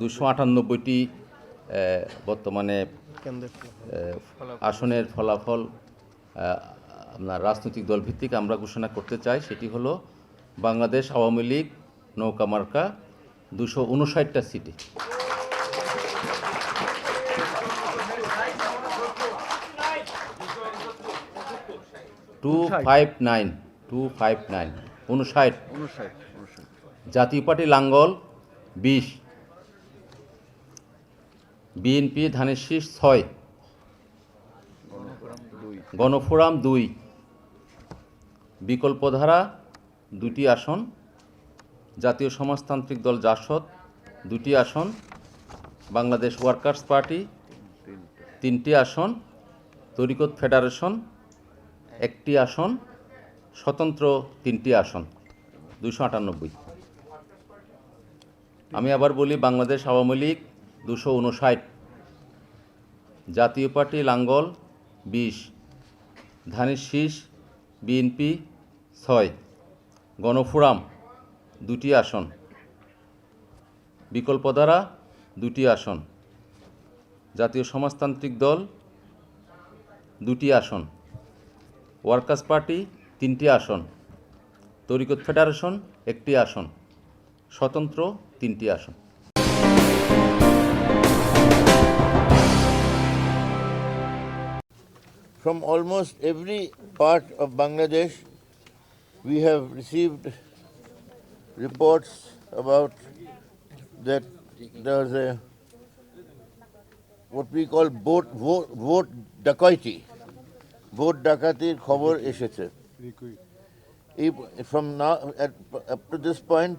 দুশো আটানব্বইটি বর্তমানে আসনের ফলাফল আপনার রাজনৈতিক দল ভিত্তিক আমরা ঘোষণা করতে চাই সেটি হলো বাংলাদেশ আওয়ামী লীগ নৌকা মার্কা দুশো উনষাটটা সিটে। Two five nine two five nine উনষাট। জাতীয় পার্টি লাঙ্গল বিশ। বিএনপি ধানের শীষ ছয়। গণফোরাম দুই। বিকল্পধারা দুটি আসন। জাতীয় সমাজতান্ত্রিক দল জাসদ দুটি আসন। বাংলাদেশ ওয়ার্কার্স পার্টি তিনটি আসন। তরিকত ফেডারেশন একটি আসন। স্বতন্ত্র তিনটি আসন। দুশো আটানব্বই। আমি আবার বলি, বাংলাদেশ আওয়ামী লীগ দুশো উনষাট জাতীয় পার্টি লাঙ্গল, বিশ। ধানের শীষ, বিএনপি, ছয়। গণফোরাম, দুটি আসন। বিকল্পধারা, দুটি আসন। জাতীয় সমাজতান্ত্রিক দল, দুটি আসন। ওয়ার্কার্স পার্টি, তিনটি আসন। তরিকত ফেডারেশন, একটি আসন। স্বতন্ত্র, তিনটি আসন। From almost every part of Bangladesh, we have received reports about that there was a what we call vote vote, vote dacoity. Vote ডাকাতির খবর এসেছে এই from now at, up to this point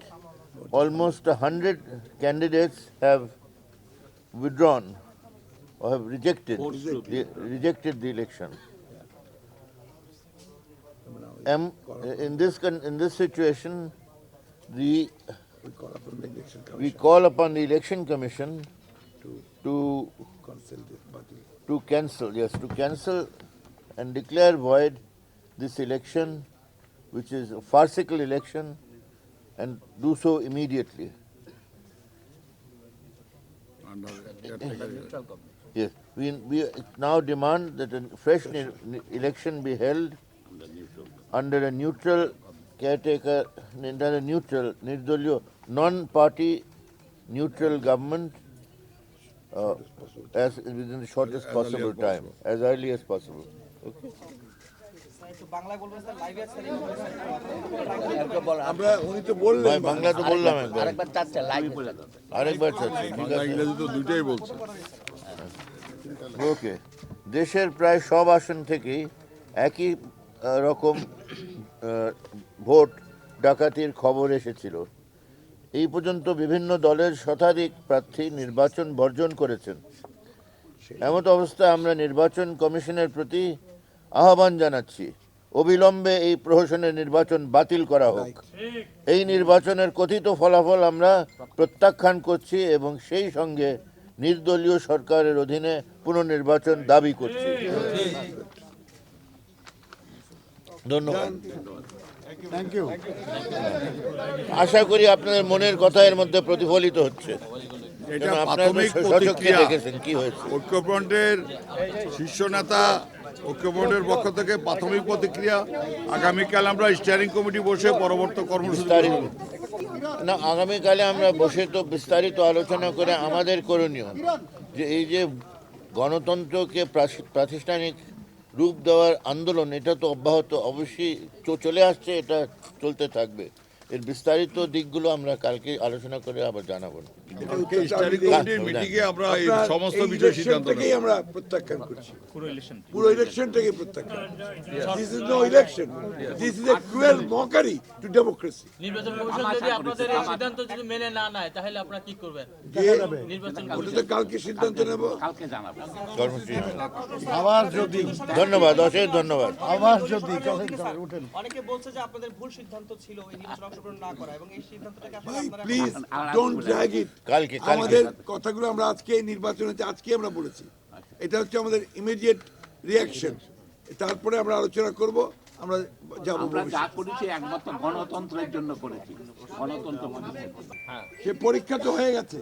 almost a hundred candidates have withdrawn or have rejected the, rejected the election. Am, um, in this con- in this situation, the We call upon the election we commission call upon the election commission to to cancel this body. to cancel yes to cancel and declare void this election, which is a farcical election, and do so immediately. Uh, Yes, we, we now demand that a fresh ne- ne- election be held under a neutral caretaker, under a neutral, nirdolio, non-party neutral government uh, as within the shortest possible time, as early as possible. Okay? আমরা উনি তো বললেন ভাই বাংলা তো বললাম একবার আরেকবার চাচ্ছে লাইভ আরেকবার চাচ্ছি ঠিক আছে ইংরেজি তো দুইটাই বলছে ওকে দেশের প্রায় সব আসন থেকেই একই রকম ভোট ডাকাতির খবর এসেছিল। এই পর্যন্ত বিভিন্ন দলের শতাধিক প্রার্থী নির্বাচন বর্জন করেছেন। এমত অবস্থায় আমরা নির্বাচন কমিশনের প্রতি আহ্বান জানাচ্ছি। অবিলম্বে এই প্রহসনের নির্বাচন বাতিল করা হোক। এই নির্বাচনের কথিত ফলাফল আমরা প্রত্যাখ্যান করছি এবং সেই সঙ্গে নির্দলীয় সরকারের অধীনে পুনর্নির্বাচন দাবি করছি। ধন্যবাদ। আশা করি আপনাদের মনের কথা এর মধ্যে প্রতিফলিত হচ্ছে। ঐক্যফ্রন্টের শীর্ষ নেতা ঐক্যফ্রন্টের পক্ষ থেকে প্রাথমিক প্রতিক্রিয়া। আগামীকাল আমরা স্টিয়ারিং কমিটি বসে পরবর্তী কর্মসূচি। না, আগামীকালে আমরা বসে তো বিস্তারিত আলোচনা করে আমাদের করণীয় যে এই যে গণতন্ত্রকে প্রাতিষ্ঠানিক রূপ দেওয়ার আন্দোলন, এটা তো অব্যাহত, অবশ্যই চলে আসছে, এটা চলতে থাকবে। এর বিস্তারিত দিকগুলো আমরা কালকে আলোচনা করে আবার জানাব। কালকে স্টিয়ারিং কমিটির মিটিংয়ে আমরা সমস্ত এই বিষয় সিদ্ধান্ত আমরা প্রত্যাখ্যান করছি। পুরো ইলেকশন থেকে প্রত্যাখ্যান। This is no election this is a cruel mockery to democracy নির্বাচন কমিশন যদি আপনাদের এই সিদ্ধান্ত যদি মেনে না নেয় তাহলে আপনারা কি করবেন? নির্বাচন কালকে সিদ্ধান্ত নেব। আবার যদি ধন্যবাদ অশেষ ধন্যবাদ। আবার যদি অনেকে বলছে যে আপনাদের ভুল সিদ্ধান্ত ছিল এই নির্বাচনে অংশগ্রহণ না করা এবং এই সিদ্ধান্তটাকে আসলে ভাই আপনারা প্লিজ ডোন্ট ড্র্যাগ ইট কালকে আমাদের কথাগুলো আমরা আজকে নির্বাচন হচ্ছে আজকে আমরা বলেছি। এটা হচ্ছে আমাদের ইমিডিয়েট রিয়াকশন তারপরে আমরা আলোচনা করব আমরা যাব আমরা যা করেছি একমাত্র গণতন্ত্রের জন্য করেছি। গণতন্ত্র মানুষের সে পরীক্ষা তো হয়ে গেছে।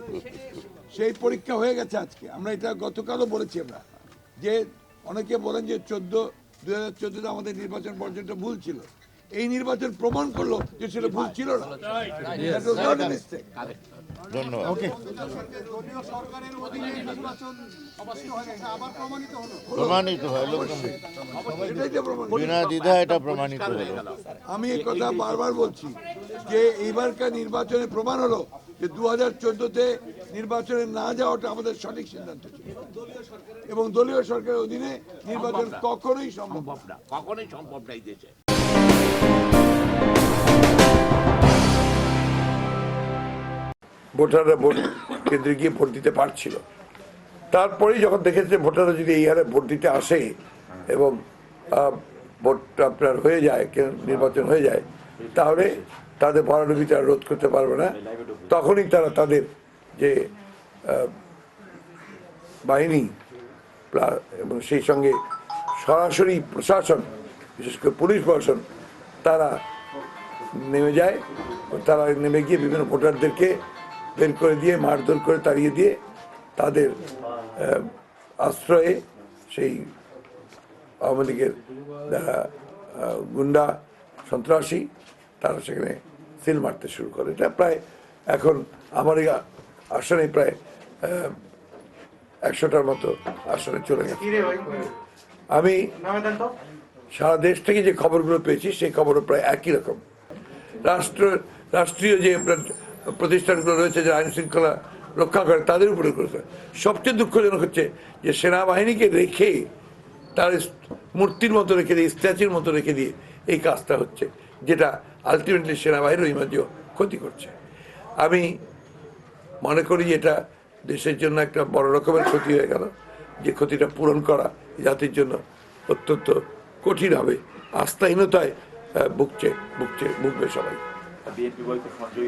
সেই পরীক্ষা হয়ে গেছে আজকে। আমরা এটা গতকালও বলেছি আমরা। যে অনেকে বলেন যে চোদ্দ দুই হাজার চোদ্দতে আমাদের নির্বাচন পর্যন্ত ভুল ছিল। এই নির্বাচন প্রমাণ করল যে সেটা ভুল ছিল না. ধন্যবাদ। প্রমাণিত হলো বিনা দ্বিধা এটা প্রমাণিত হলো। আমি এই কথা বারবার বলছি যে এইবারকার নির্বাচনে প্রমাণ হলো যে দু হাজার চোদ্দতে নির্বাচনে না যাওয়াটা আমাদের সঠিক সিদ্ধান্ত ছিল। এবং দলীয় সরকারের অধীনে নির্বাচন কখনোই সম্ভব না। সম্ভব না। কখনোই সম্ভব না এই দেশে। ভোটাররা ভোট কেন্দ্রে গিয়ে ভোট দিতে পারছিল। তারপরেই যখন দেখেছে ভোটাররা যদি এই হারে ভোট দিতে আসে এবং ভোট আপনার হয়ে যায় নির্বাচন হয়ে যায়, তাহলে তাদের ভরাডুবি তারা রোধ করতে পারবে না। তখনই তারা তাদের যে বাহিনী এবং সেই সঙ্গে সরাসরি প্রশাসন, বিশেষ করে পুলিশ প্রশাসন, তারা নেমে যায়। তারা নেমে গিয়ে বিভিন্ন ভোটারদেরকে বের করে দিয়ে মারধর করে তাড়িয়ে দিয়ে তাদের আশ্রয়ে সেই আওয়ামী লীগের যারা গুন্ডা সন্ত্রাসী তারা সেখানে সিল মারতে শুরু করে। এটা প্রায় এখন আমার এই আসনে প্রায় একশোটার মতো আসনে চলে গেছে। আমি সারা দেশ থেকে যে খবরগুলো পেয়েছি সেই খবরও প্রায় একই রকম। রাষ্ট্র রাষ্ট্রীয় যে আপনার প্রতিষ্ঠানগুলো রয়েছে যে আইন শৃঙ্খলা রক্ষা করে, তাদের উপরে করেছে। সবচেয়ে দুঃখজনক হচ্ছে যে সেনাবাহিনীকে রেখে তার মূর্তির মতো রেখে দিয়ে, স্ট্যাচুর মতো রেখে দিয়ে এই কাজটা হচ্ছে, যেটা আলটিমেটলি সেনাবাহিনীর ইমাজেও ক্ষতি করছে। আমি মনে করি এটা দেশের জন্য একটা বড় রকমের ক্ষতি হয়ে গেল, যে ক্ষতিটা পূরণ করা জাতির জন্য অত্যন্ত কঠিন হবে, আস্থাহীনতায় ভুগছে ভুগছে, ভুগবে সবাই।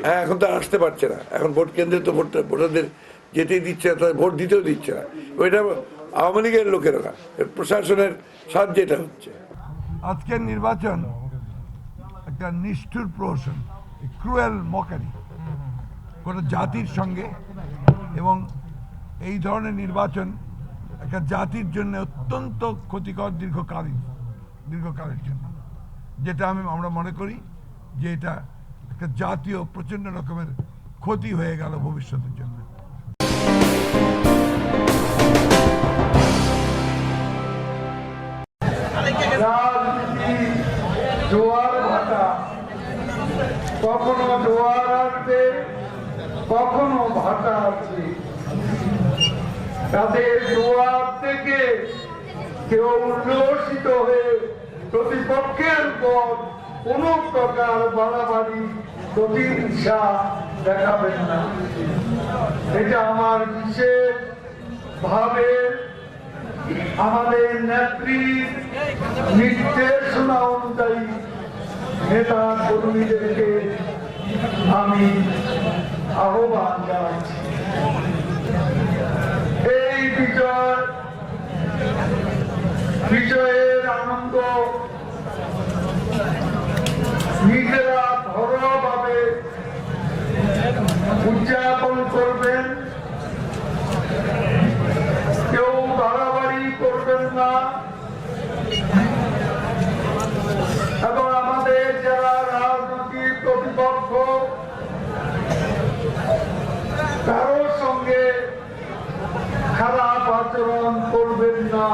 হ্যাঁ এখন তো আসতে পারছে না। এখন ভোট কেন্দ্রে তো ভোট ভোটারদের যেতেই দিচ্ছে না ভোট দিতেও দিচ্ছে না। ওইটা আওয়ামী লীগের লোকেরা না প্রশাসনের সাহায্যে এটা হচ্ছে। আজকের নির্বাচন একটা নিষ্ঠুর প্রহসন ক্রুয়েল মকারি কোনো জাতির সঙ্গে এবং এই ধরনের নির্বাচন একটা জাতির জন্য অত্যন্ত ক্ষতিকর দীর্ঘকালীন দীর্ঘকালের জন্য। যেটা আমি আমরা মনে করি যে এটা একটা জাতীয় প্রচণ্ড রকমের ক্ষতি হয়ে গেল ভবিষ্যতের জন্য। কখনো জোয়ার আসবে, কখনো ভাটা আসবে। তাদের জোয়ার থেকে কেউ উল্লসিত হয়ে প্রতিপক্ষের উপর কোন প্রকার বাড়াবাড়ি প্রতিহিংসা দেখাবেন না। এটা আমার বিশেষ ভাবে আমাদের নেত্রী নির্দেশনা অনুযায়ী নেতা কর্মীদেরকে আমি আহ্বান জানাচ্ছি। এই বিজয় বিজয়ের আনন্দ করবেন? কেউ বাড়াবাড়ি করবেন না। এবং আমাদের যারা রাজনৈতিক প্রতিপক্ষ কারোর সঙ্গে খারাপ আচরণ করবেন না।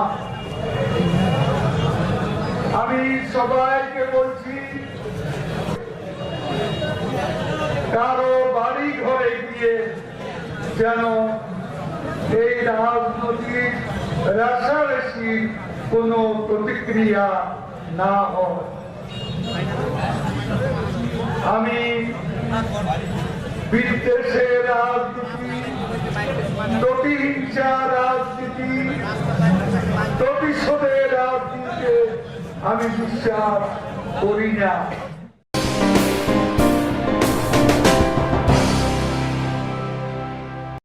আমি সবাইকে বলছি কারও বাড়ি ঘরে গিয়ে যেন এই রাজনৈতিক রেশারেশি কোনো প্রতিক্রিয়া না হয়। আমি বিদ্বেষের রাজনীতি প্রতিহিংসা রাজনীতি প্রতিশোধের রাজনীতিতে আমি বিশ্বাস করি না।